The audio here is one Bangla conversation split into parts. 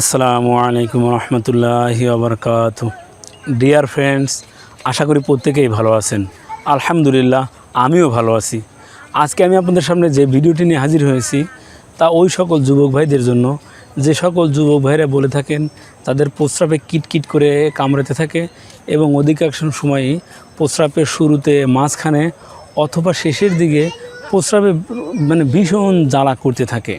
আসসালামু আলাইকুম রহমতুল্লাহ আবরকাত ডিয়ার ফ্রেন্ডস আশা করি প্রত্যেকেই ভালো আছেন। আলহামদুলিল্লাহ, আমিও ভালো আছি। আজকে আমি আপনাদের সামনে যে ভিডিওটি নিয়ে হাজির হয়েছি, তা ওই সকল যুবক ভাইদের জন্য। যে সকল যুবক ভাইরা বলে থাকেন, তাদের প্রস্রাবে কিটকিট করে কামড়াতে থাকে এবং অধিকাংশ সময়ই প্রস্রাবের শুরুতে মাঝখানে অথবা শেষের দিকে প্রস্রাবে মানে ভীষণ জ্বালা করতে থাকে।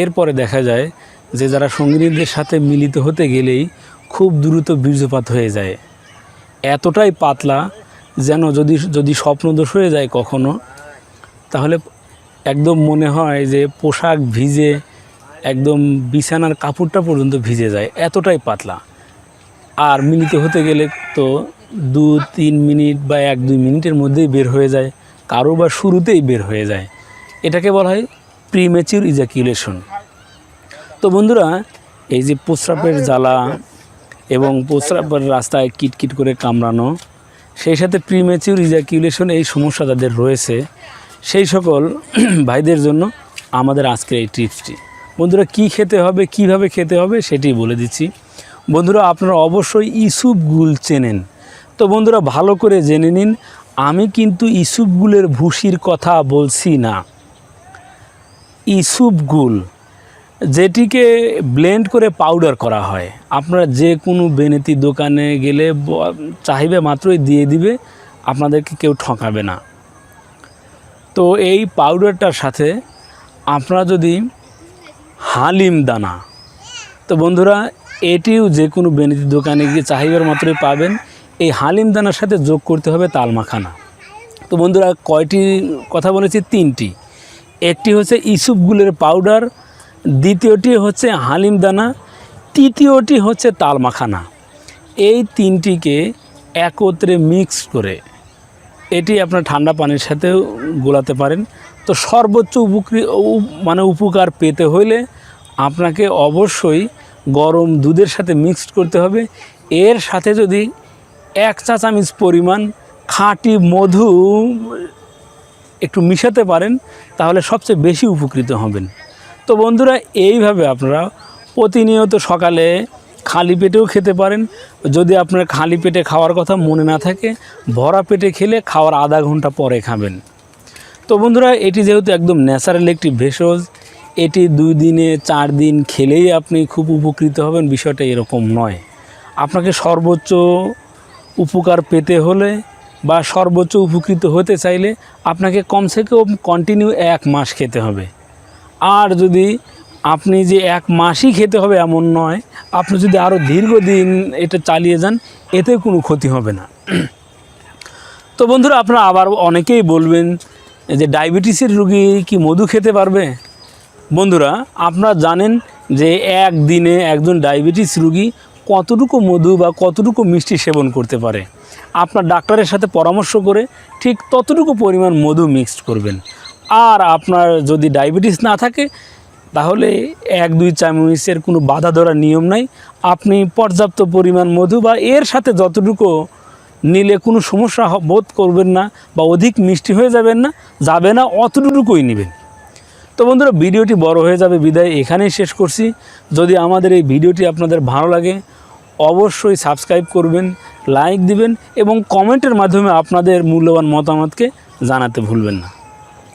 এরপরে দেখা যায় যে যারা সঙ্গীদের সাথে মিলিত হতে গেলেই খুব দ্রুত বীর্যপাত হয়ে যায়। এতটাই পাতলা যেন যদি যদি স্বপ্নদোষ হয়ে যায় কখনো, তাহলে একদম মনে হয় যে পোশাক ভিজে, একদম বিছানার কাপড়টা পর্যন্ত ভিজে যায়। এতটাই পাতলা। আর মিলিত হতে গেলে তো দু, তিন মিনিট বা এক, দুই মিনিটের মধ্যেই বের হয়ে যায়। কারও বা শুরুতেই বের হয়ে যায়। এটাকে বলা হয় প্রিমেচিউর ইজাকিউলেশন তো বন্ধুরা, এই যে প্রস্রাবের জ্বালা এবং প্রস্রাবের রাস্তায় কিটকিট করে কামড়ানো, সেই সাথে প্রিমেচিউর ইজাকিউলেশন এই সমস্যা যাদের রয়েছে, সেই সকল ভাইদের জন্য আমাদের আজকের এই টিপসটি বন্ধুরা, কি খেতে হবে, কীভাবে খেতে হবে সেটি বলে দিচ্ছি। বন্ধুরা, আপনারা অবশ্যই ইসুপগুল চেনেন। তো বন্ধুরা, ভালো করে জেনে নিন, আমি কিন্তু ইসুপগুলের ভুসির কথা বলছি না। ইসুপগুল যেটিকে ব্লেন্ড করে পাউডার করা হয়। আপনারা যে কোনো বেনেতি দোকানে গেলে চাহিবে মাত্রই দিয়ে দিবে, আপনাদেরকে কেউ ঠকাবে না। তো এই পাউডারটার সাথে আপনারা যদি হালিম দানা, তো বন্ধুরা, এটিও যে কোনো বেনেতি দোকানে গিয়ে চাহিবার মাত্রই পাবেন। এই হালিম দানার সাথে যোগ করতে হবে তাল মাখানা। তো বন্ধুরা, কয়টি কথা বলেছি? তিনটি। একটি হচ্ছে ইসুপগুলের পাউডার দ্বিতীয়টি হচ্ছে হালিম দানা তৃতীয়টি হচ্ছে তালমাখানা। এই তিনটিকে একত্রে মিক্স করে এটি আপনার ঠান্ডা পানির সাথে গোলাতে পারেন। তো সর্বোচ্চ উপকৃ মানে উপকার পেতে হলে আপনাকে অবশ্যই গরম দুধের সাথে মিক্সড করতে হবে। এর সাথে যদি এক চা পরিমাণ খাঁটি মধু একটু মিশাতে পারেন, তাহলে সবচেয়ে বেশি উপকৃত হবেন। তো বন্ধুরা, এইভাবে আপনারা প্রতিনিয়ত সকালে খালি পেটেও খেতে পারেন। যদি আপনার খালি পেটে খাওয়ার কথা মনে না থাকে, ভরা পেটে খেলে খাওয়ার আধা ঘণ্টা পরে খাবেন। তো বন্ধুরা, এটি যেহেতু একদম ন্যাচারাল একটি ভেষজ, এটি দুই দিনে চার দিন খেলেই আপনি খুব উপকৃত হবেন, বিষয়টা এরকম নয়। আপনাকে সর্বোচ্চ উপকার পেতে হলে বা সর্বোচ্চ উপকৃত হতে চাইলে আপনাকে কমসে কম কন্টিনিউ এক মাস খেতে হবে। আর যদি আপনি যে এক মাসই খেতে হবে এমন নয়, আপনি যদি আরও দীর্ঘদিন এটা চালিয়ে যান, এতে কোনো ক্ষতি হবে না। তো বন্ধুরা, আপনারা আবার অনেকেই বলবেন যে ডায়াবেটিসের রুগী কি মধু খেতে পারবে? বন্ধুরা, আপনারা জানেন যে একদিনে একজন ডায়াবেটিস রুগী কতটুকু মধু বা কতটুকু মিষ্টি সেবন করতে পারে। আপনার ডাক্তারের সাথে পরামর্শ করে ঠিক ততটুকু পরিমাণ মধু মিক্সড করবেন। আর আপনার যদি ডায়াবেটিস না থাকে, তাহলে এক, দুই চামচের কোনো বাধা ধরার নিয়ম নাই। আপনি পর্যাপ্ত পরিমাণ মধু বা এর সাথে যতটুকু নিলে কোনো সমস্যা বোধ করবেন না বা অধিক মিষ্টি হয়ে যাবেন না, যাবে না, অতটুকুই নেবেন। তো বন্ধুরা, ভিডিওটি বড় হয়ে যাবে, বিদায় এখানেই শেষ করছি। যদি আমাদের এই ভিডিওটি আপনাদের ভালো লাগে, অবশ্যই সাবস্ক্রাইব করবেন, লাইক দিবেন এবং কমেন্টের মাধ্যমে আপনাদের মূল্যবান মতামতকে জানাতে ভুলবেন না।